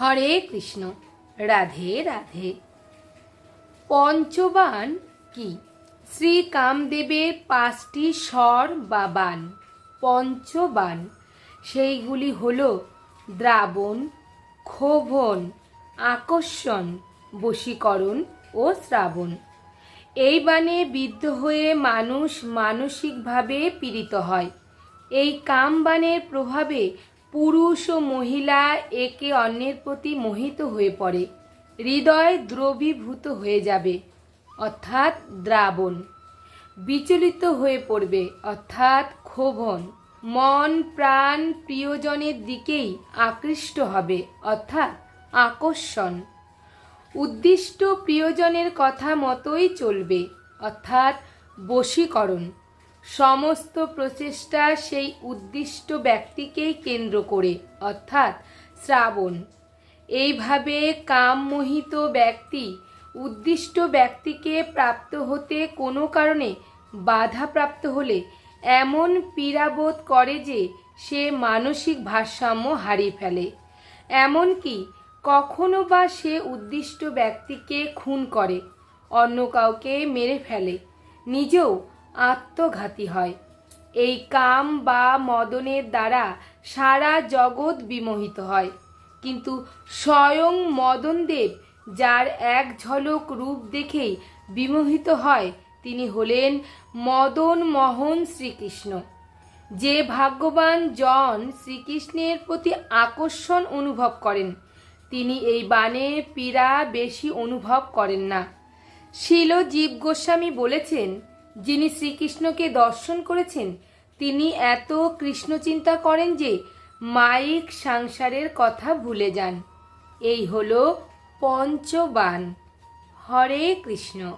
হরে কৃষ্ণ, রাধে রাধে। পঞ্চবান কি? শ্রী কামদেবের পাঁচটি স্বর বা বান, পঞ্চবান। সেইগুলি হল দ্রাবণ, ক্ষোভন, আকর্ষণ, বশীকরণ ও শ্রাবণ। এই বানে বিদ্ধ হয়ে মানুষ মানসিকভাবে পীড়িত হয়। এই কামবানের প্রভাবে পুরুষ ও মহিলা একে অন্যের প্রতি মোহিত হয়ে পড়ে। হৃদয় দ্রবীভূত হয়ে যাবে, অর্থাৎ দ্রাবণ। বিচলিত হয়ে পড়বে, অর্থাৎ ক্ষোভন। মন, প্রাণ, প্রিয়জনের দিকেই আকৃষ্ট হবে, অর্থাৎ আকর্ষণ। উদ্দিষ্ট প্রিয়জনের কথা মতোই চলবে, অর্থাৎ বশীকরণ। সমস্ত প্রচেষ্টা সেই উদ্দিষ্ট ব্যক্তিকেই কেন্দ্র করে, অর্থাৎ শ্রাবণ। এইভাবে কামমোহিত ব্যক্তি, উদ্দিষ্ট ব্যক্তিকে প্রাপ্ত হতে কোনো কারণে বাধাপ্রাপ্ত হলে এমন পীড়াবোধ করে যে সে মানসিক ভারসাম্য হারিয়ে ফেলে। এমনকি কখনো বা সে উদ্দিষ্ট ব্যক্তিকে খুন করে, অন্য কাউকে মেরে ফেলে, নিজেও আত্মঘাতী হয়। এই কাম বা মদনের দ্বারা সারা জগৎ বিমোহিত হয়। কিন্তু স্বয়ং মদনদেব, যার এক ঝলক রূপ দেখেই বিমোহিত হয়, তিনি হলেন মদন মোহন শ্রীকৃষ্ণ। যে ভাগ্যবান জন শ্রীকৃষ্ণের প্রতি আকর্ষণ অনুভব করেন, তিনি এই বানের পীড়া বেশি অনুভব করেন না। শিল জীব গোস্বামী বলেছেন যিনি শ্রীকৃষ্ণকে দর্শন করেছেন, তিনি এত কৃষ্ণ চিন্তা করেন যে মাইক সংসারের কথা ভুলে যান। এই হল পঞ্চবান। হরে কৃষ্ণ।